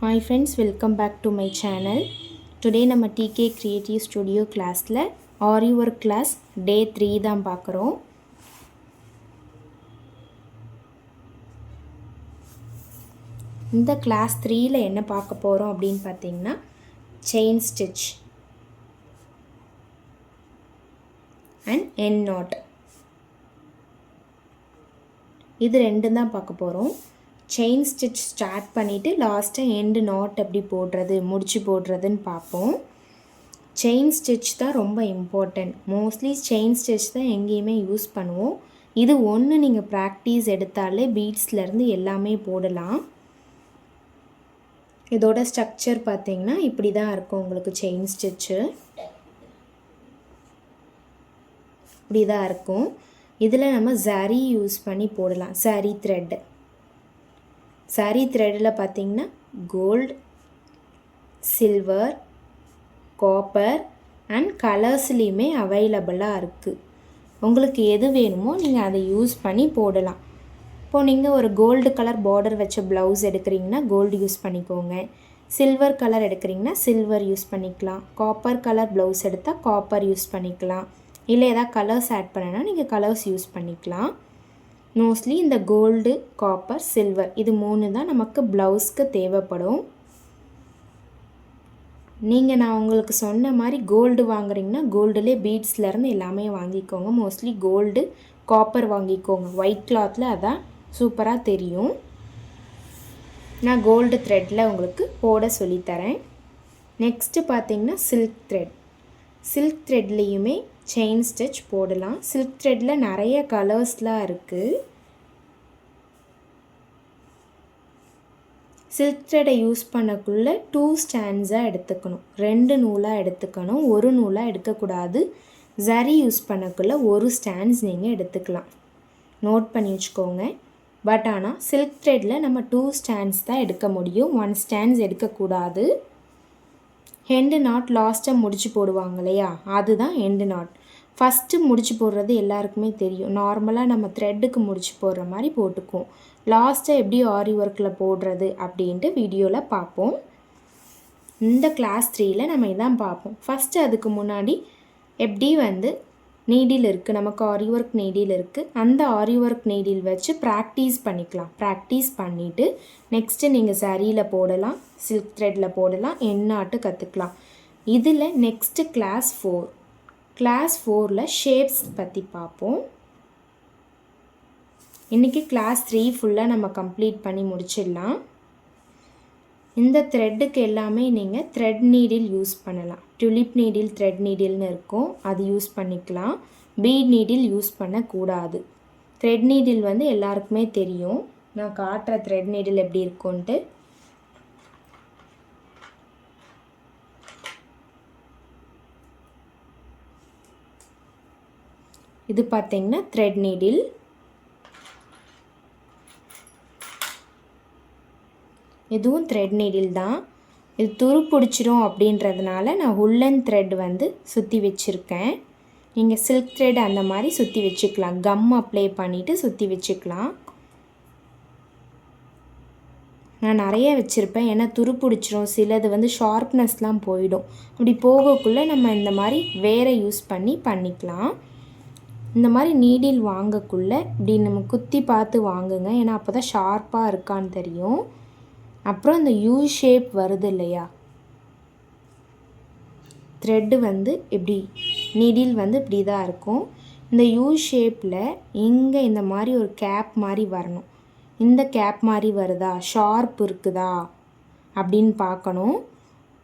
Hi friends welcome back to my channel today நம்ம DK creative studio கிளாஸில் aari work class day three தான் பார்க்குறோம். இந்த class த்ரீயில் என்ன பார்க்க போகிறோம் அப்படின்னு பார்த்தீங்கன்னா செயின் ஸ்டிச் அண்ட் என் நாட் இது ரெண்டும் தான் பார்க்க போகிறோம் செயின் ஸ்டிச் ஸ்டார்ட் பண்ணிவிட்டு லாஸ்ட்டாக எண்டு நாட் எப்படி போடுறது முடிச்சு போடுறதுன்னு பார்ப்போம். செயின் ஸ்டிச் தான் ரொம்ப இம்பார்ட்டண்ட் மோஸ்ட்லி செயின் ஸ்டிச் தான் எங்கேயுமே யூஸ் பண்ணுவோம். இது ஒன்று நீங்கள் ப்ராக்டிஸ் எடுத்தாலே பீட்ஸ்லேருந்து எல்லாமே போடலாம். இதோட ஸ்ட்ரக்சர் பார்த்தீங்கன்னா இப்படி தான் இருக்கும் உங்களுக்கு செயின் ஸ்டிச்சு இப்படி தான் இருக்கும். இதில் நம்ம சரி யூஸ் பண்ணி போடலாம். சரி த்ரெட்டு சரி த்ரெட்டில் பார்த்தீங்கன்னா கோல்டு சில்வர் காப்பர் அண்ட் கலர்ஸ்லேயுமே அவைலபிளாக இருக்குது உங்களுக்கு எது வேணுமோ நீங்கள் அதை யூஸ் பண்ணி போடலாம். இப்போது நீங்கள் ஒரு கோல்டு கலர் பார்டர் வச்ச ப்ளவுஸ் எடுக்கிறீங்கன்னா கோல்டு யூஸ் பண்ணிக்கோங்க. சில்வர் கலர் எடுக்கிறீங்கன்னா சில்வர் யூஸ் பண்ணிக்கலாம். காப்பர் கலர் ப்ளவுஸ் எடுத்தால் காப்பர் யூஸ் பண்ணிக்கலாம். இல்லை ஏதாவது கலர்ஸ் ஆட் பண்ணனா நீங்கள் கலர்ஸ் யூஸ் பண்ணிக்கலாம். மோஸ்ட்லி இந்த கோல்டு காப்பர் சில்வர் இது மூணு தான் நமக்கு ப்ளவுஸ்க்கு தேவைப்படும். நீங்கள் நான் உங்களுக்கு சொன்ன மாதிரி கோல்டு வாங்குறீங்கன்னா கோல்டுலே பீட்ஸ்லேருந்து எல்லாமே வாங்கிக்கோங்க. மோஸ்ட்லி கோல்டு காப்பர் வாங்கிக்கோங்க. ஒயிட் கிளாத்தில் அதான் சூப்பராக தெரியும். நான் கோல்டு த்ரெட்டில் உங்களுக்கு போட சொல்லித்தரேன் நெக்ஸ்ட்டு பார்த்தீங்கன்னா சில்க் த்ரெட் சில்க் த்ரெட்லேயுமே செயின் ஸ்டிச் போடலாம். சில்க் த்ரெட்டில் நிறைய கலர்ஸ்லாம் இருக்குது சில்க் த்ரெடை யூஸ் பண்ணக்குள்ளே டூ ஸ்டாண்ட்ஸாக எடுத்துக்கணும். ரெண்டு நூலாக எடுத்துக்கணும். ஒரு நூலாக எடுக்கக்கூடாது. ஜரி யூஸ் பண்ணக்குள்ளே ஒரு ஸ்டாண்ட்ஸ் நீங்கள் எடுத்துக்கலாம். நோட் பண்ணி வச்சுக்கோங்க. பட் ஆனால் சில்க் த்ரெட்டில் நம்ம டூ ஸ்டாண்ட்ஸ் தான் எடுக்க முடியும். ஒன் ஸ்டாண்ட்ஸ் எடுக்கக்கூடாது. ஹெண்டு நாட் லாஸ்ட்டாக முடிச்சு போடுவாங்க இல்லையா? அதுதான் ஹெண்டு நாட் ஃபஸ்ட்டு முடிச்சு போடுறது எல்லாருக்குமே தெரியும். நார்மலாக நம்ம த்ரெட்டுக்கு முடிச்சு போடுற மாதிரி போட்டுக்குவோம். லாஸ்ட்டாக எப்படி ஆரி ஒர்க்கில் போடுறது அப்படின்ட்டு வீடியோவில் பார்ப்போம். இந்த கிளாஸ் த்ரீயில் நம்ம இதான் பார்ப்போம். ஃபஸ்ட்டு அதுக்கு முன்னாடி எப்படி வந்து நீடில் இருக்குது நமக்கு ஆரி ஒர்க் நீடில் இருக்குது அந்த ஆரி ஒர்க் நீடில் வச்சு ப்ராக்டிஸ் பண்ணிக்கலாம். ப்ராக்டிஸ் பண்ணிவிட்டு நெக்ஸ்ட்டு நீங்கள் சரியில் போடலாம் சில்க் த்ரெட்டில் போடலாம் என்னாட்டு கற்றுக்கலாம் இதில் நெக்ஸ்ட்டு கிளாஸ் ஃபோர் கிளாஸ் ஃபோரில் ஷேப்ஸ் பற்றி பார்ப்போம் இன்றைக்கி கிளாஸ் த்ரீ ஃபுல்லாக நம்ம கம்ப்ளீட் பண்ணி முடிச்சிடலாம். இந்த த்ரெட்டுக்கு எல்லாமே நீங்கள் த்ரெட் நீடில் யூஸ் பண்ணலாம். டுலிப் நீடில் த்ரெட் நீடில்னு இருக்கும். அது யூஸ் பண்ணிக்கலாம். பீட் நீடில் யூஸ் பண்ணக்கூடாது. த்ரெட் நீடில் வந்து எல்லாருக்குமே தெரியும். நான் காட்டுற த்ரெட் நீடில் எப்படி இருக்கும்ன்ட்டு. இது பார்த்திங்கன்னா த்ரெட் நீடில் இதுவும் த்ரெட் நீடில் தான். இது துரு பிடிச்சிரும் அப்படின்றதுனால நான் உல்லன் த்ரெட் வந்து சுற்றி வச்சுருக்கேன். நீங்கள் சில்க் த்ரெட் அந்த மாதிரி சுற்றி வச்சுக்கலாம். கம் அப்ளை பண்ணிவிட்டு சுற்றி வச்சுக்கலாம். நான் நிறைய வச்சுருப்பேன். ஏன்னா துரு பிடிச்சிரும். சிலது வந்து ஷார்ப்னஸ்லாம் போயிடும். அப்படி போகக்குள்ளே நம்ம இந்த மாதிரி வேறு யூஸ் பண்ணி பண்ணிக்கலாம். இந்த மாதிரி நீடில் வாங்கக்குள்ளே இப்படி நம்ம குத்தி பார்த்து வாங்குங்க. ஏன்னா அப்போ தான் ஷார்ப்பாக இருக்கான்னு தெரியும். அப்புறம் இந்த யூ ஷேப் வருது இல்லையா? த்ரெட்டு வந்து இப்படி நீடில் வந்து இப்படி தான் இருக்கும். இந்த யூ ஷேப்பில் இங்கே இந்த மாதிரி ஒரு கேப் மாதிரி வரணும். இந்த கேப் மாதிரி வருதா? ஷார்ப் இருக்குதா? அப்படின்னு பார்க்கணும்.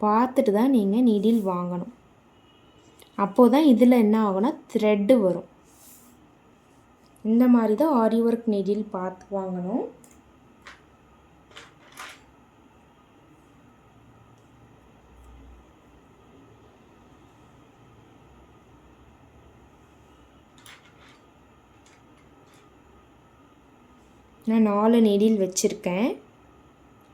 பார்த்துட்டு தான் நீங்கள் நீடில் வாங்கணும். அப்போது தான் இதில் என்ன ஆகும்னா த்ரெட்டு வரும். இந்த மாதிரி தான் ஆரி ஒர்க் நெடில் பார்த்து வாங்கணும். நான் நாலு நெடில் வச்சுருக்கேன்.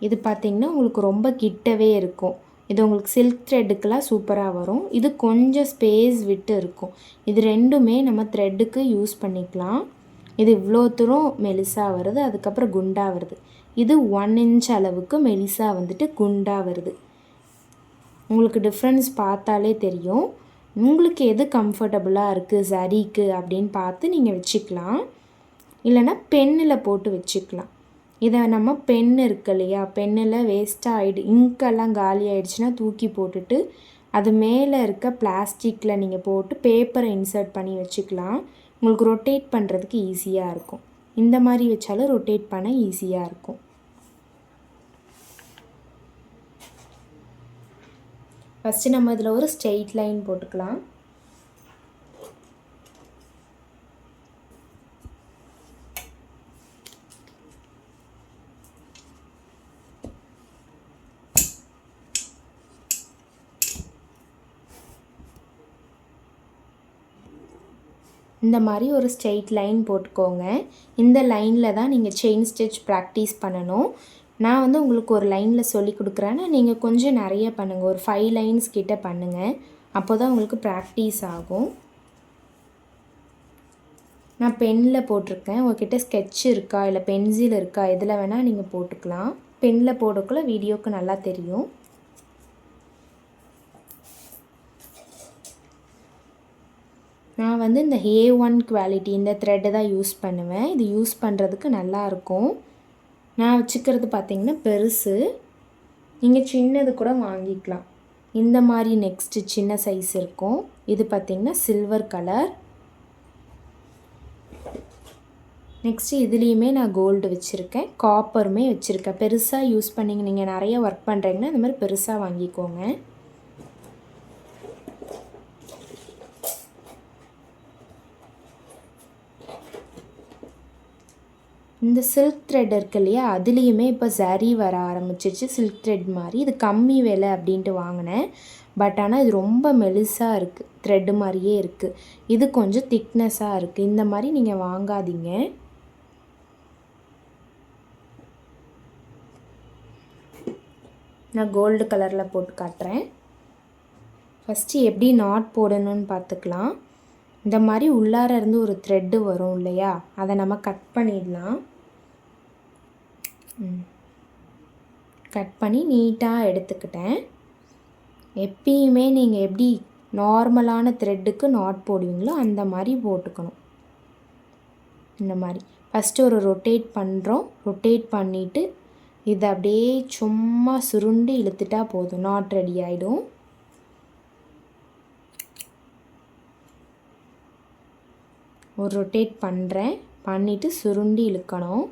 இது பார்த்திங்கன்னா உங்களுக்கு ரொம்ப கிட்டவே இருக்கும். இது உங்களுக்கு சில்க் த்ரெட்டுக்கெலாம் சூப்பராக வரும். இது கொஞ்சம் ஸ்பேஸ் விட்டு இருக்கும். இது ரெண்டுமே நம்ம த்ரெட்டுக்கு யூஸ் பண்ணிக்கலாம். இது இவ்வளோ தூரம் மெலிசாக வருது அதுக்கப்புறம் குண்டாக வருது. இது ஒன் இன்ச் அளவுக்கு மெலிசாக வந்துட்டு குண்டாக வருது. உங்களுக்கு டிஃப்ரென்ஸ் பார்த்தாலே தெரியும். உங்களுக்கு எது கம்ஃபர்டபுளாக இருக்குது சரிக்கு அப்படின்னு பார்த்து நீங்கள் வச்சுக்கலாம். இல்லைன்னா பென்னில் போட்டு வச்சுக்கலாம். இதை நம்ம பென் இருக்கு இல்லையா? பென்னில் வேஸ்ட்டாக ஆகிடு இங்கெல்லாம் காலி ஆகிடுச்சுன்னா தூக்கி போட்டுட்டு அது மேலே இருக்க பிளாஸ்டிக்கில் நீங்கள் போட்டு பேப்பரை இன்சர்ட் பண்ணி வச்சுக்கலாம். உங்களுக்கு ரொட்டேட் பண்ணுறதுக்கு ஈஸியாக இருக்கும். இந்த மாதிரி வச்சாலும் ரொட்டேட் பண்ண ஈஸியாக இருக்கும். ஃபஸ்ட்டு நம்ம இதில் ஒரு ஸ்ட்ரெயிட் லைன் போட்டுக்கலாம். இந்த மாதிரி ஒரு ஸ்ட்ரெயிட் லைன் போட்டுக்கோங்க. இந்த லைனில் தான் நீங்கள் செயின் ஸ்டிச் ப்ராக்டிஸ் பண்ணணும். நான் வந்து உங்களுக்கு ஒரு லைனில் சொல்லி கொடுக்குறேன்னா நீங்கள் கொஞ்சம் நிறைய பண்ணுங்கள் ஒரு ஃபைவ் லைன்ஸ் கிட்ட பண்ணுங்கள் அப்போ தான் உங்களுக்கு ப்ராக்டிஸ் ஆகும். நான் பெனில் போட்டிருக்கேன். உங்ககிட்ட ஸ்கெட்ச் இருக்கா? இல்லை பென்சில் இருக்கா? எதில் வேணால் நீங்கள் போட்டுக்கலாம். பெனில் போடக்குள்ள வீடியோவுக்கு நல்லா தெரியும். நான் வந்து இந்த ஹே ஒன் குவாலிட்டி இந்த த்ரெட்டு தான் யூஸ் பண்ணுவேன். இது யூஸ் பண்ணுறதுக்கு நல்லாயிருக்கும் நான் வச்சுக்கிறது பார்த்திங்கன்னா பெருசு. நீங்கள் சின்னது கூட வாங்கிக்கலாம். இந்த மாதிரி நெக்ஸ்ட்டு சின்ன சைஸ் இருக்கும். இது பார்த்திங்கன்னா சில்வர் கலர் நெக்ஸ்ட்டு இதுலேயுமே நான் கோல்டு வச்சுருக்கேன். காப்பருமே வச்சுருக்கேன். பெருசாக யூஸ் பண்ணிங்க நீங்கள் நிறைய ஒர்க் பண்ணுறீங்கன்னா இந்த மாதிரி பெருசாக வாங்கிக்கோங்க. இந்த சில்க் த்ரெட் இருக்கு இல்லையா? அதுலேயுமே இப்போ சரி வர ஆரம்பிச்சிருச்சு. சில்க் த்ரெட் மாதிரி. இது கம்மி விலை அப்படின்ட்டு வாங்கினேன். பட் ஆனால் இது ரொம்ப மெலிசாக இருக்குது த்ரெட்டு மாதிரியே இருக்குது இது கொஞ்சம் திக்னஸாக இருக்குது இந்த மாதிரி நீங்கள் வாங்காதீங்க. நான் கோல்டு கலரில் போட்டு காட்டுறேன். ஃபஸ்ட்டு எப்படி நாட் போடணும்னு பார்த்துக்கலாம். இந்த மாதிரி உள்ளார இருந்து ஒரு த்ரெட்டு வரும் இல்லையா? அதை நம்ம கட் பண்ணிடலாம். கட் பண்ணி நீட்டாக எடுத்துக்கிட்டேன். எப்பயுமே நீங்கள் எப்படி நார்மலான த்ரெட்டுக்கு நாட் போடுவீங்களோ அந்த மாதிரி போட்டுக்கணும். இந்த மாதிரி. ஃபஸ்ட்டு ஒரு ரொட்டேட் பண்ணுறோம் ரொட்டேட் பண்ணிவிட்டு இதை அப்படியே சும்மா சுருண்டு இழுத்துட்டா போதும். நாட் ரெடி ஆகிடும் ஒரு ரொட்டேட் பண்ணுறேன் பண்ணிவிட்டு சுருண்டி இழுக்கணும்.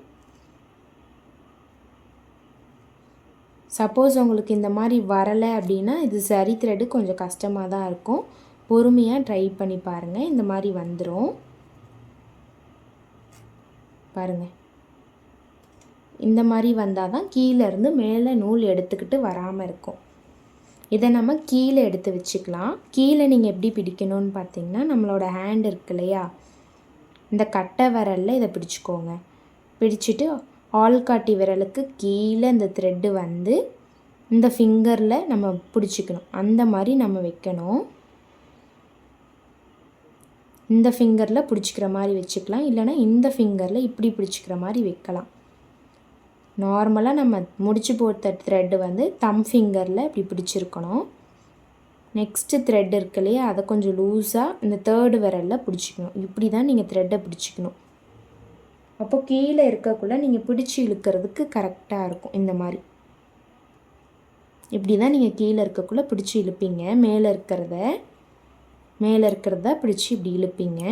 சப்போஸ் உங்களுக்கு இந்த மாதிரி வரலை அப்படின்னா இது சரி த்ரெட்டு கொஞ்சம் கஷ்டமாக தான் இருக்கும். பொறுமையாக ட்ரை பண்ணி பாருங்கள் இந்த மாதிரி வந்துடும் பாருங்கள் இந்த மாதிரி வந்தால் தான் கீழேருந்து மேலே நூல் எடுத்துக்கிட்டு வராமல் இருக்கும். இதை நம்ம கீழே எடுத்து வச்சுக்கலாம். கீழே நீங்கள் எப்படி பிடிக்கணும்னு பார்த்தீங்கன்னா நம்மளோட ஹேண்ட் இருக்கு இல்லையா? இந்த கட்டை விரலில் இதை பிடிச்சிக்கோங்க. பிடிச்சிட்டு ஆள்காட்டி விரலுக்கு கீழே இந்த த்ரெட்டு வந்து இந்த ஃபிங்கரில் நம்ம பிடிச்சிக்கணும். அந்த மாதிரி நம்ம வைக்கணும். இந்த ஃபிங்கரில் பிடிச்சிக்கிற மாதிரி வச்சுக்கலாம். இல்லைனா இந்த ஃபிங்கரில் இப்படி பிடிச்சிக்கிற மாதிரி வைக்கலாம். நார்மலாக நம்ம முடிச்சு போட்ட த்ரெட்டு வந்து தம் ஃபிங்கரில் இப்படி பிடிச்சிருக்கணும். நெக்ஸ்ட்டு த்ரெட் இருக்கு இல்லையா? அதை கொஞ்சம் லூஸாக இந்த தேர்டு விரலில் பிடிச்சிக்கணும். இப்படி தான் நீங்கள் த்ரெட்டை பிடிச்சிக்கணும். அப்போ கீழே இருக்கக்குள்ளே நீங்கள் பிடிச்சி இழுக்கிறதுக்கு கரெக்டாக இருக்கும் இந்த மாதிரி. இப்படி தான் நீங்கள் கீழே இருக்கக்குள்ளே பிடிச்சி இழுப்பீங்க. மேலே இருக்கிறத மேலே இருக்கிறத பிடிச்சி இப்படி இழுப்பீங்க.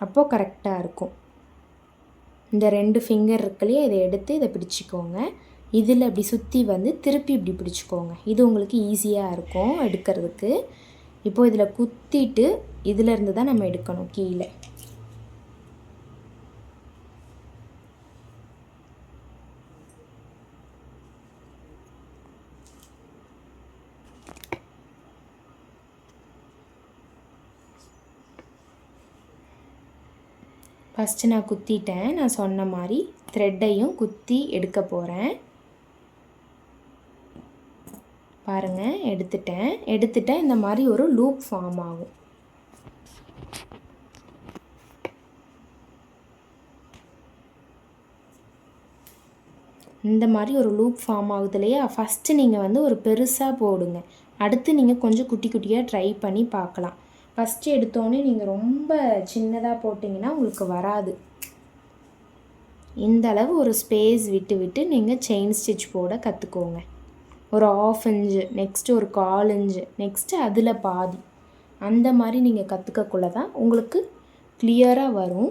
அப்போது கரெக்டாக இருக்கும். இந்த ரெண்டு ஃபிங்கர் இருக்குல்லையே இதை எடுத்து இதை பிடிச்சிக்கோங்க. இதில் இப்படி சுற்றி வந்து திருப்பி இப்படி பிடிச்சிக்கோங்க. இது உங்களுக்கு ஈஸியாக இருக்கும் எடுக்கிறதுக்கு. இப்போது இதில் குத்திட்டு இதிலேருந்து தான் நம்ம எடுக்கணும் கீழே. ஃபஸ்ட்டு நான் குத்திட்டேன். நான் சொன்ன மாதிரி த்ரெட்டையும் குத்தி எடுக்க போகிறேன் பாருங்கள் எடுத்துட்டேன். எடுத்துட்டேன் இந்த மாதிரி ஒரு லூப் ஃபார்ம் ஆகும். இந்த மாதிரி ஒரு லூப் ஃபார்ம் ஆகுது இல்லையா? ஃபஸ்ட்டு நீங்கள் வந்து ஒரு பெருசாக போடுங்க. அடுத்து நீங்கள் கொஞ்சம் குட்டி குட்டியாக ட்ரை பண்ணி பார்க்கலாம். ஃபஸ்ட்டு எடுத்தோடனே நீங்கள் ரொம்ப சின்னதாக போட்டிங்கன்னா உங்களுக்கு வராது. இந்த அளவு ஒரு ஸ்பேஸ் விட்டு விட்டு நீங்கள் செயின் ஸ்டிச் போட கற்றுக்கோங்க ஒரு ஆஃப் இன்ச்சு நெக்ஸ்ட்டு ஒரு கால் இன்ச்சு நெக்ஸ்ட்டு அதில் பாதி. அந்த மாதிரி நீங்கள் கற்றுக்கக்குள்ள தான் உங்களுக்கு கிளியராக வரும்.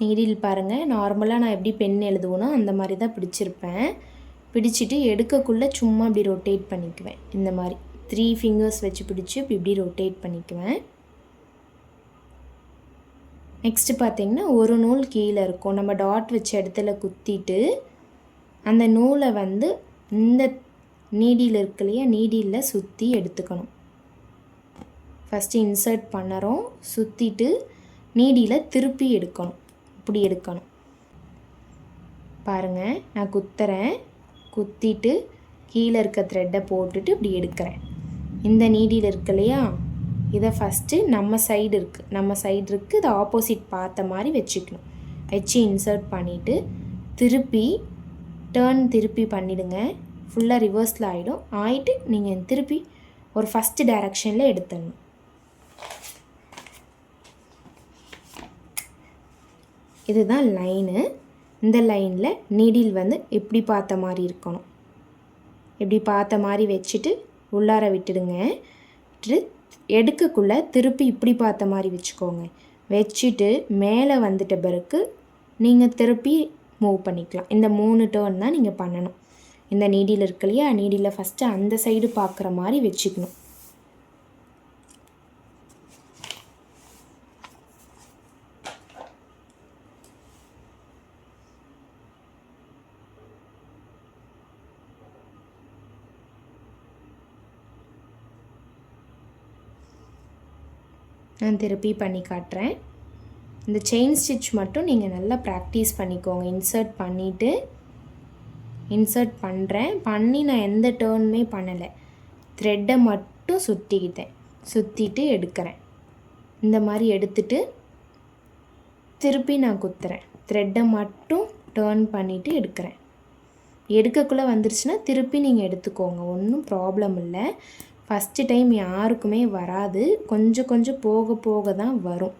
நீடில் பாருங்கள் நார்மலாக நான் எப்படி பென் எழுதுவேனோ அந்த மாதிரி தான் பிடிச்சிருப்பேன். பிடிச்சிட்டு எடுக்கக்குள்ளே சும்மா இப்படி ரொட்டேட் பண்ணிக்குவேன். இந்த மாதிரி த்ரீ ஃபிங்கர்ஸ் வச்சு பிடிச்சி இப்படி இப்படி ரொட்டேட் பண்ணிக்குவேன். நெக்ஸ்ட்டு பார்த்தீங்கன்னா ஒரு நூல் கீழே இருக்கும். நம்ம டாட் வச்ச இடத்துல குத்திட்டு அந்த நூலை வந்து இந்த நீடியில் இருக்கு இல்லையா? நீடியில் சுற்றி எடுத்துக்கணும். ஃபஸ்ட்டு இன்சர்ட் பண்ணுறோம். சுற்றிட்டு நீடியில் திருப்பி எடுக்கணும். இப்படி எடுக்கணும். பாருங்கள் நான் குத்துறேன். குத்திட்டு கீழே இருக்க த்ரெட்டை போட்டுட்டு இப்படி எடுக்கிறேன். இந்த நீடியில் இருக்கு இல்லையா? இதை ஃபஸ்ட்டு நம்ம சைடு இருக்குது நம்ம சைடு இருக்குது இதை ஆப்போசிட் பார்த்த மாதிரி வச்சுக்கணும். வச்சு இன்சர்ட் பண்ணிவிட்டு திருப்பி டேர்ன் திருப்பி பண்ணிவிடுங்க ஃபுல்லாக ரிவர்ஸில் ஆகிடும் ஆகிட்டு நீங்கள் திருப்பி ஒரு ஃபஸ்ட்டு டைரக்ஷனில் எடுத்துடணும். இதுதான் லைனு இந்த லைனில் நீடில் வந்து இப்படி பார்த்த மாதிரி இருக்கணும். இப்படி பார்த்த மாதிரி வச்சுட்டு உள்ளார விட்டுடுங்க. விட்டுட்டு எடுக்கக்குள்ளே திருப்பி இப்படி பார்த்த மாதிரி வச்சுக்கோங்க. வச்சுட்டு மேலே வந்துட்ட பிறகு நீங்கள் திருப்பி மூவ் பண்ணிக்கலாம். இந்த மூணு டேர்ன் தான் நீங்கள் பண்ணணும். இந்த நீடியில் இருக்கு இல்லையா? நீடியில் ஃபஸ்ட்டு அந்த சைடு பார்க்குற மாதிரி வச்சுக்கணும். நான் திருப்பி பண்ணி காட்டுறேன். இந்த செயின் ஸ்டிச் மட்டும் நீங்கள் நல்லா ப்ராக்டிஸ் பண்ணிக்கோங்க. இன்சர்ட் பண்ணிவிட்டு இன்சர்ட் பண்ணுறேன் பண்ணி நான் எந்த டேர்னுமே பண்ணலை. த்ரெட்டை மட்டும் சுற்றிக்கிட்டேன் சுற்றிட்டு எடுக்கிறேன். இந்த மாதிரி எடுத்துட்டு திருப்பி நான் குத்துறேன். த்ரெட்டை மட்டும் டேர்ன் பண்ணிவிட்டு எடுக்கிறேன். எடுக்கக்குள்ளே வந்துருச்சுன்னா திருப்பி நீங்கள் எடுத்துக்கோங்க. ஒன்றும் ப்ராப்ளம் இல்லை. ஃபஸ்ட்டு டைம் யாருக்குமே வராது. கொஞ்சம் கொஞ்சம் போக போக தான் வரும்.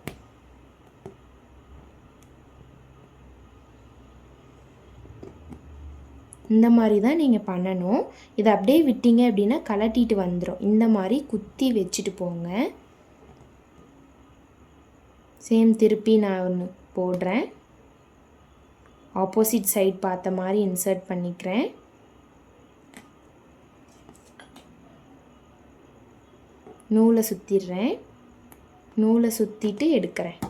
இந்த மாதிரி தான் நீங்கள் பண்ணணும். இதை அப்படியே விட்டீங்க அப்படின்னா கலட்டிட்டு வந்துடும் இந்த மாதிரி குத்தி வச்சுட்டு போங்க. சேம் திருப்பி நான் ஒன்று போடுறேன். ஆப்போசிட் சைட் பார்த்த மாதிரி இன்சர்ட் பண்ணிக்கிறேன். நூலை சுற்றிடுறேன் நூலை சுற்றிட்டு எடுக்கிறேன்.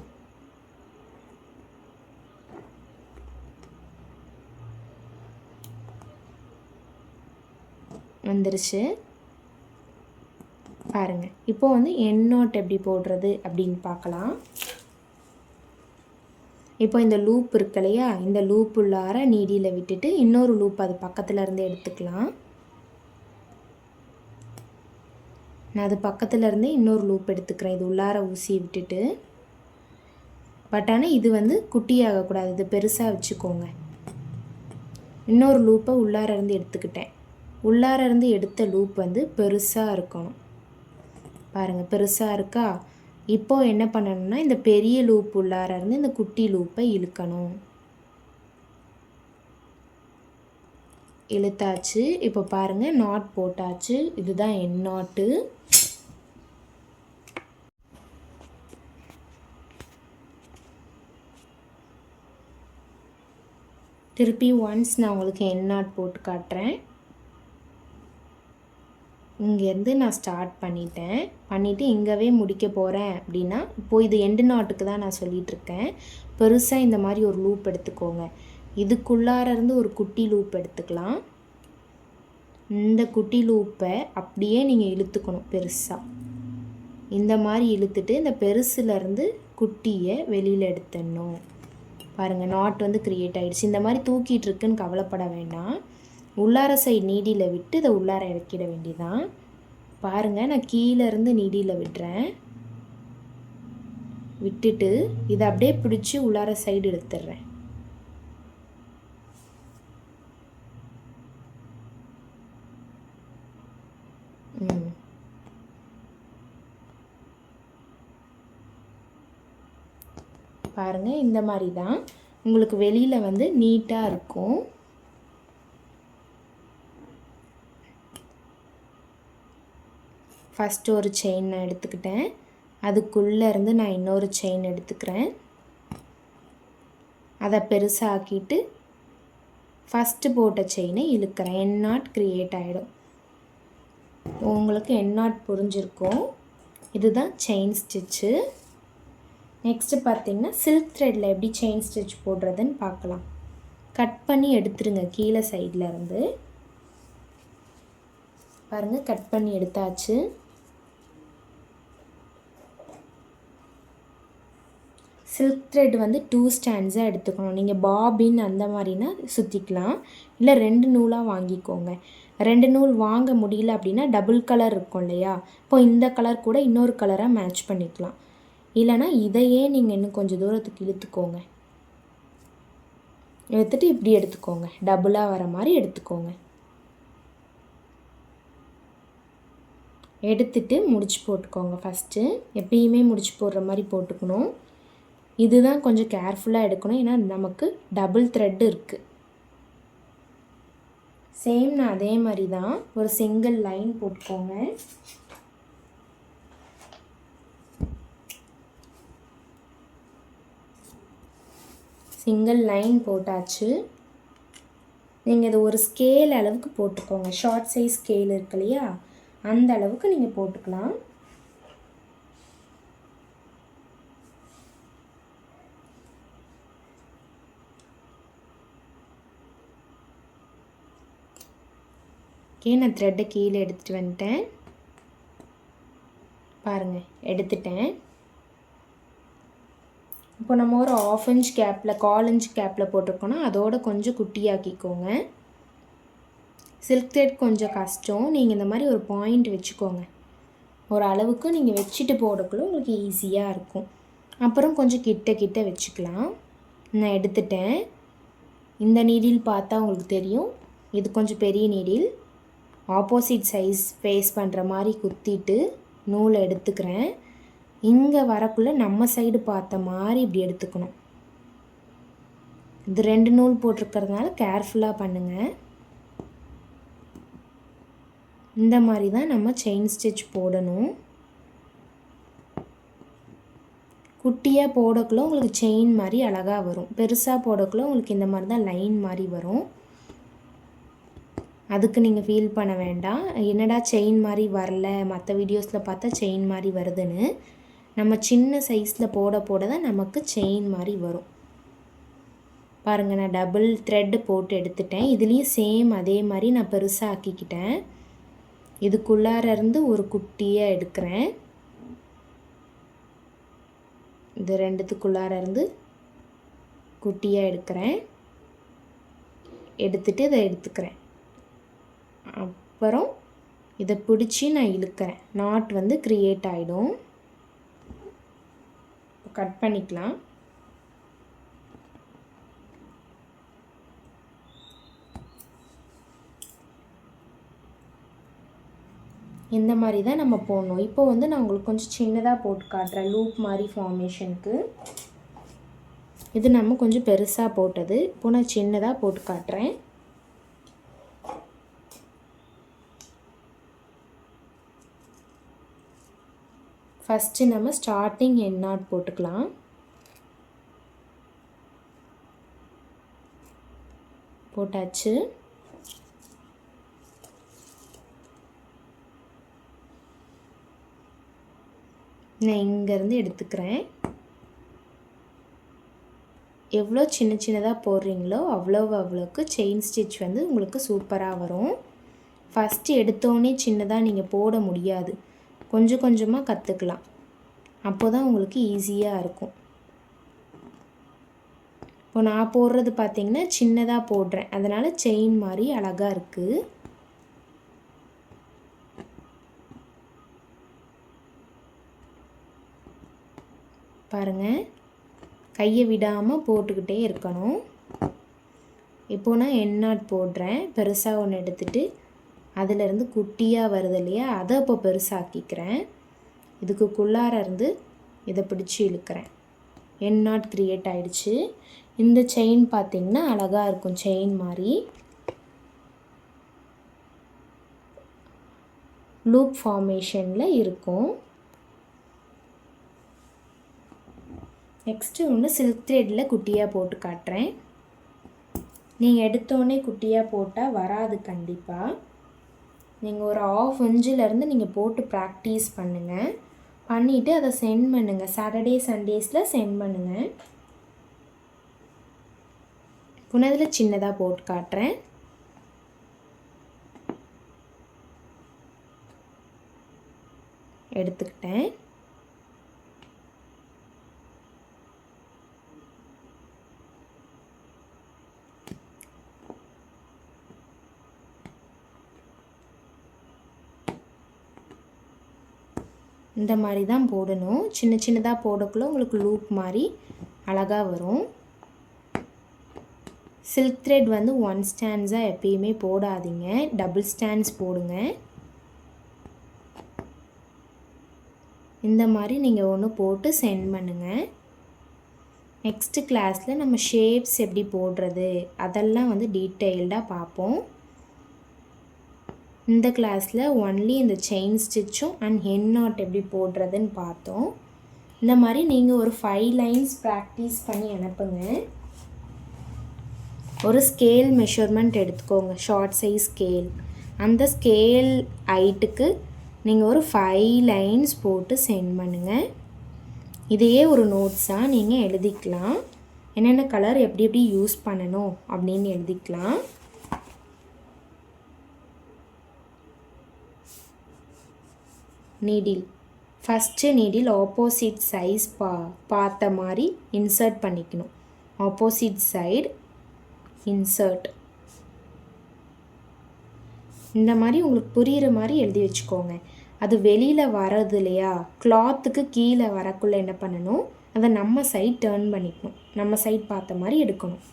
வந்துருச்சு. பாருங்கள் இப்போ வந்து என் நோட் எப்படி போடுறது அப்படின்னு பார்க்கலாம். இப்போ இந்த லூப் இருக்கு இல்லையா? இந்த லூப் உள்ளார நீடியில் விட்டுட்டு இன்னொரு லூப் அது பக்கத்தில் இருந்து எடுத்துக்கலாம். நான் அது பக்கத்தில் இருந்தே இன்னொரு லூப் எடுத்துக்கிறேன். இது உள்ளார ஊசி விட்டுட்டு. பட் ஆனால் இது வந்து குட்டியாகக்கூடாது. இது பெருசாக வச்சுக்கோங்க. இன்னொரு லூப்பை உள்ளார இருந்து எடுத்துக்கிட்டேன். உள்ளார இருந்து எடுத்த லூப் வந்து பெருசாக இருக்கணும். பாருங்கள் பெருசாக இருக்கா? இப்போது என்ன பண்ணணும்னா இந்த பெரிய லூப் உள்ளார இருந்து இந்த குட்டி லூப்பை இழுக்கணும். இழுத்தாச்சு. இப்போ பாருங்கள் நாட் போட்டாச்சு. இதுதான் என் நாட்டு திருப்பி ஒன்ஸ் நான் உங்களுக்கு என் நாட் போட்டு காட்டுறேன். இங்கேருந்து நான் ஸ்டார்ட் பண்ணிட்டேன். பண்ணிவிட்டு இங்கேவே முடிக்க போகிறேன் அப்படின்னா இப்போது இது எண்டு நாட்டுக்கு தான் நான் சொல்லிகிட்ருக்கேன் பெருசாக இந்த மாதிரி ஒரு லூப் எடுத்துக்கோங்க. இதுக்குள்ளார இருந்து ஒரு குட்டி லூப் எடுத்துக்கலாம். இந்த குட்டி லூப்பை அப்படியே நீங்கள் இழுத்துக்கணும் பெருசாக இந்த மாதிரி இழுத்துட்டு இந்த பெருசுலேருந்து குட்டியை வெளியில் எடுத்துடணும். பாருங்கள் நாட் வந்து க்ரியேட் ஆகிடுச்சு இந்த மாதிரி தூக்கிட்டு இருக்குன்னு கவலைப்பட வேண்டாம். உள்ளார சைடு நீடியில் விட்டு இதை உள்ளார இறக்கிட வேண்டியதான் பாருங்கள் நான் கீழேருந்து நீடியில் விடுறேன். விட்டுட்டு இதை அப்படியே பிடிச்சி உள்ளார சைடு எடுத்துடுறேன் ம் பாருங்கள் இந்த மாதிரி தான் உங்களுக்கு வெளியில் வந்து நீட்டாக இருக்கும். ஃபஸ்ட்டு ஒரு செயின் நான் எடுத்துக்கிட்டேன். அதுக்குள்ளேருந்து நான் இன்னொரு செயின் எடுத்துக்கிறேன். அதை பெருசாக்கிட்டு ஃபஸ்ட்டு போட்ட செயினை இழுக்கிறேன். என் நாட் க்ரியேட் ஆகிடும் உங்களுக்கு என் நாட் புரிஞ்சிருக்கும். இதுதான் செயின் ஸ்டிச்சு நெக்ஸ்ட்டு பார்த்தீங்கன்னா சில்க் த்ரெட்டில் எப்படி செயின் ஸ்டிச் போடுறதுன்னு பார்க்கலாம். கட் பண்ணி எடுத்துருங்க கீழே சைடில் இருந்து. பாருங்கள் கட் பண்ணி எடுத்தாச்சு. சில்க் த்ரெட் வந்து டூ ஸ்டாண்ட்ஸாக எடுத்துக்கணும். நீங்கள் பாபின் அந்த மாதிரினா சுற்றிக்கலாம் இல்லை ரெண்டு நூலாக வாங்கிக்கோங்க. ரெண்டு நூல் வாங்க முடியல அப்படின்னா டபுள் கலர் இருக்கும் இல்லையா? இப்போ இந்த கலர் கூட இன்னொரு கலராக மேட்ச் பண்ணிக்கலாம். இல்லைனா இதையே நீங்கள் இன்னும் கொஞ்சம் தூரத்துக்கு இழுத்துக்கோங்க. எடுத்துகிட்டு இப்படி எடுத்துக்கோங்க. டபுளாக வர மாதிரி எடுத்துக்கோங்க. எடுத்துட்டு முடிச்சு போட்டுக்கோங்க ஃபஸ்ட்டு எப்பயுமே முடிச்சு போடுற மாதிரி போட்டுக்கணும். இதுதான் கொஞ்சம் கேர்ஃபுல்லாக எடுக்கணும். ஏன்னா நமக்கு டபுள் த்ரெட் இருக்குது சேம் நான் அதே மாதிரி தான் ஒரு சிங்கிள் லைன் போட்டுக்கோங்க. சிங்கிள் லைன் போட்டாச்சு. நீங்கள் இது ஒரு ஸ்கேல் அளவுக்கு போட்டுக்கோங்க. ஷார்ட் சைஸ் ஸ்கேல் இருக்கு இல்லையா? அந்த அளவுக்கு நீங்கள் போட்டுக்கலாம். ஓகே நான் த்ரெட்டை கீழே எடுத்துகிட்டு வந்துட்டேன். பாருங்கள் எடுத்துட்டேன். இப்போ நம்ம ஒரு ஆஃப் இன்ச் கேப்பில் கால் இன்ச் கேப்பில் போட்டிருக்கோன்னா அதோட கொஞ்சம் குட்டியாக்கிக்கோங்க. சில்க் த்ரெட் கொஞ்சம் கஷ்டம். நீங்கள் இந்த மாதிரி ஒரு பாயிண்ட் வச்சுக்கோங்க. ஒரு அளவுக்கு நீங்கள் வச்சுட்டு போடக்குள்ள உங்களுக்கு ஈஸியாக இருக்கும். அப்புறம் கொஞ்சம் கிட்ட கிட்ட வச்சுக்கலாம். நான் எடுத்துட்டேன். இந்த நீடில் பார்த்தா உங்களுக்கு தெரியும். இது கொஞ்சம் பெரிய நீடில் ஆப்போசிட் சைஸ் ஃபேஸ் பண்ணுற மாதிரி குத்திட்டு நூலை எடுத்துக்கிறேன். இங்கே வரக்குள்ளே நம்ம சைடு பார்த்த மாதிரி இப்படி எடுத்துக்கணும். இது ரெண்டு நூல் போட்டிருக்கிறதுனால கேர்ஃபுல்லாக பண்ணுங்கள் இந்த மாதிரி தான் நம்ம செயின் ஸ்டிச் போடணும். குட்டியாக போடக்குள்ள உங்களுக்கு செயின் மாதிரி அழகாக வரும். பெருசாக போடக்குள்ள உங்களுக்கு இந்த மாதிரி தான் லைன் மாதிரி வரும். அதுக்கு நீங்கள் ஃபீல் பண்ண வேண்டாம். என்னடா செயின் மாதிரி வரல? மற்ற வீடியோஸில் பார்த்தா செயின் மாதிரி வருதுன்னு. நம்ம சின்ன சைஸில் போட போட தான் நமக்கு செயின் மாதிரி வரும். பாருங்கள் நான் டபுள் த்ரெட்டு போட்டு எடுத்துட்டேன். இதுலேயும் சேம் அதே மாதிரி நான் பெருசாக ஆக்கிக்கிட்டேன். இதுக்குள்ளார இருந்து ஒரு குட்டியாக எடுக்கிறேன். இது ரெண்டுத்துக்குள்ளார இருந்து குட்டியாக எடுக்கிறேன். எடுத்துகிட்டு இதை எடுத்துக்கிறேன். அப்புறம் இதை பிடிச்சி நான் இழுக்கிறேன். நாட் வந்து க்ரியேட் ஆகிடும் கட் பண்ணிக்கலாம். இந்த மாதிரி தான் நம்ம போடணும். இப்போ வந்து நான் உங்களுக்கு கொஞ்சம் சின்னதாக போட்டு காட்டுறேன். லூப் மாதிரி ஃபார்மேஷனுக்கு இது நம்ம கொஞ்சம் பெருசாக போட்டது. இப்போ நான் சின்னதாக போட்டு காட்டுறேன். ஃபஸ்ட்டு நம்ம ஸ்டார்டிங் என் நாட் போட்டுக்கலாம். போட்டாச்சு. நான் இங்கேருந்து எடுத்துக்கிறேன். எவ்வளோ சின்ன சின்னதாக போடுறீங்களோ அவ்வளோ அவ்வளோக்கு செயின் ஸ்டிச் வந்து உங்களுக்கு சூப்பராக வரும். ஃபஸ்ட்டு எடுத்தோடனே சின்னதாக நீங்கள் போட முடியாது. கொஞ்சம் கொஞ்சமாக கற்றுக்கலாம் அப்போ தான் உங்களுக்கு ஈஸியாக இருக்கும். இப்போ நான் போடுறது பார்த்திங்கன்னா சின்னதாக போடுறேன். அதனால் செயின் மாதிரி அழகாக இருக்குது பாருங்கள் கையை விடாமல் போட்டுக்கிட்டே இருக்கணும். இப்போ நான் எண்ணாட் போடுறேன். பெருசாக ஒன்று எடுத்துகிட்டு அதிலிருந்து குட்டியாக வருது இல்லையா? அதை இப்போ பெருசாக்கிக்கிறேன். இதுக்கு குள்ளார இருந்து இதை பிடிச்சி இழுக்கிறேன். என் நாட் க்ரியேட் ஆகிடுச்சு இந்த செயின் பார்த்திங்கன்னா அழகாக இருக்கும் செயின் மாதிரி லூப் ஃபார்மேஷனில் இருக்கும். நெக்ஸ்ட்டு ஒன்று சில்க் த்ரெட்டில் குட்டியாக போட்டு காட்டுறேன். நீங்கள் எடுத்தோடனே குட்டியாக போட்டால் வராது கண்டிப்பாக நீங்கள் ஒரு ஆஃப் இன்ச்சிலேருந்து நீங்கள் போட்டு ப்ராக்டிஸ் பண்ணுங்கள் பண்ணிவிட்டு அதை சென்ட் பண்ணுங்கள் சாட்டர்டே சண்டேஸில் சென்ட் பண்ணுங்கள் புனதில் சின்னதாக போட்டு காட்டுறேன். எடுத்துக்கிட்டேன். இந்த மாதிரி தான் போடணும். சின்ன சின்னதாக போடக்குள்ளே உங்களுக்கு லூப் மாதிரி அழகாக வரும். சில்க் த்ரெட் வந்து ஒன் ஸ்டாண்ட்ஸாக எப்பயுமே போடாதீங்க. டபுள் ஸ்டாண்ட்ஸ் போடுங்க. இந்த மாதிரி நீங்கள் ஒன்று போட்டு சென்ட் பண்ணுங்கள் நெக்ஸ்ட்டு கிளாஸில் நம்ம ஷேப்ஸ் எப்படி போடுறது? அதெல்லாம் வந்து டீட்டெயில்டாக பார்ப்போம். இந்த கிளாஸில் ஒன்லி இந்த செயின் ஸ்டிச்சும் அண்ட் ஹென் நாட் எப்படி போடுறதுன்னு பார்த்தோம். இந்த மாதிரி நீங்கள் ஒரு ஃபைவ் லைன்ஸ் ப்ராக்டிஸ் பண்ணி அனுப்புங்க. ஒரு ஸ்கேல் மெஷர்மெண்ட் எடுத்துக்கோங்க ஷார்ட் சைஸ் ஸ்கேல் அந்த ஸ்கேல் ஹைட்டுக்கு நீங்கள் ஒரு ஃபைவ் லைன்ஸ் போட்டு சென்ட் பண்ணுங்கள் இதையே ஒரு நோட்ஸாக நீங்கள் எழுதிக்கலாம். என்னென்ன கலர் எப்படி எப்படி யூஸ் பண்ணணும் அப்படின்னு எழுதிக்கலாம். Needle. First needle opposite size பா பார்த்த மாதிரி இன்சர்ட் பண்ணிக்கணும். ஆப்போசிட் சைடு இன்சர்ட் இந்த மாதிரி உங்களுக்கு புரிகிற மாதிரி எழுதி வச்சுக்கோங்க. அது வெளியில் வர்றது இல்லையா? கிளாத்துக்கு கீழே வரக்குள்ளே என்ன பண்ணணும்? அதை நம்ம சைட் டேர்ன் பண்ணிக்கணும். நம்ம சைட் பார்த்த மாதிரி எடுக்கணும்.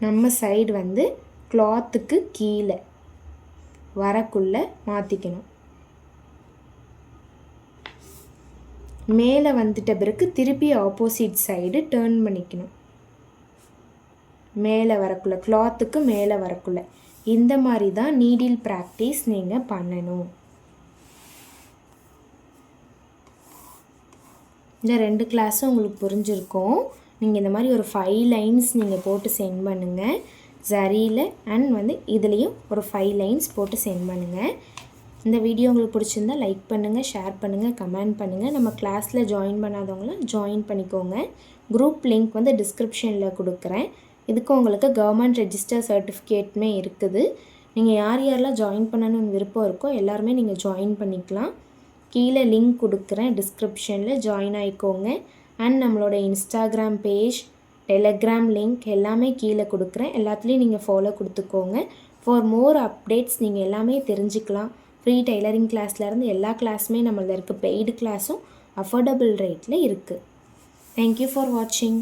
நம்ம சைடு வந்து கிளாத்துக்கு கீழே வரக்குள்ளே மாற்றிக்கணும் மேலே வந்துட்ட பிறகு திருப்பி ஆப்போசிட் சைடு டேர்ன் பண்ணிக்கணும். மேலே வரக்குள்ள கிளாத்துக்கு மேலே வரக்குள்ள. இந்த மாதிரி தான் நீடில் ப்ராக்டிஸ் நீங்கள் பண்ணணும். இந்த ரெண்டு கிளாஸும் உங்களுக்கு புரிஞ்சிருக்கும். நீங்கள் இந்த மாதிரி ஒரு ஃபைவ் லைன்ஸ் நீங்கள் போட்டு சென்ட் பண்ணுங்கள் ஜரியில் அண்ட் வந்து இதுலேயும் ஒரு ஃபைவ் லைன்ஸ் போட்டு சென்ட் பண்ணுங்கள் இந்த வீடியோ உங்களுக்கு பிடிச்சிருந்தா லைக் பண்ணுங்கள் ஷேர் பண்ணுங்கள் கமெண்ட் பண்ணுங்கள் நம்ம கிளாஸில் ஜாயின் பண்ணாதவங்களாம் ஜாயின் பண்ணிக்கோங்க. குரூப் லிங்க் வந்து டிஸ்கிரிப்ஷனில் கொடுக்குறேன். இதுக்கு உங்களுக்கு கவர்மெண்ட் ரெஜிஸ்டர் சர்டிஃபிகேட்டுமே இருக்குது. நீங்கள் யார் யாரெல்லாம் ஜாயின் பண்ணணும்னு விருப்பம் இருக்கோ எல்லாருமே நீங்கள் ஜாயின் பண்ணிக்கலாம். கீழே லிங்க் கொடுக்குறேன் டிஸ்கிரிப்ஷனில் ஜாயின் ஆகிக்கோங்க அண்ட் நம்மளோட இன்ஸ்டாகிராம் பேஜ் டெலக்ராம் லிங்க் எல்லாமே கீழே கொடுக்குறேன். எல்லாத்துலேயும் நீங்கள் ஃபாலோ கொடுத்துக்கோங்க. ஃபார் மோர் அப்டேட்ஸ் நீங்கள் எல்லாமே தெரிஞ்சுக்கலாம். ஃப்ரீ டெய்லரிங் கிளாஸ்லேருந்து எல்லா கிளாஸுமே நம்மளது இருக்குது பெய்டு கிளாஸும் அஃபோர்டபுள் ரேட்டில் இருக்குது தேங்க்யூ ஃபார் வாட்சிங்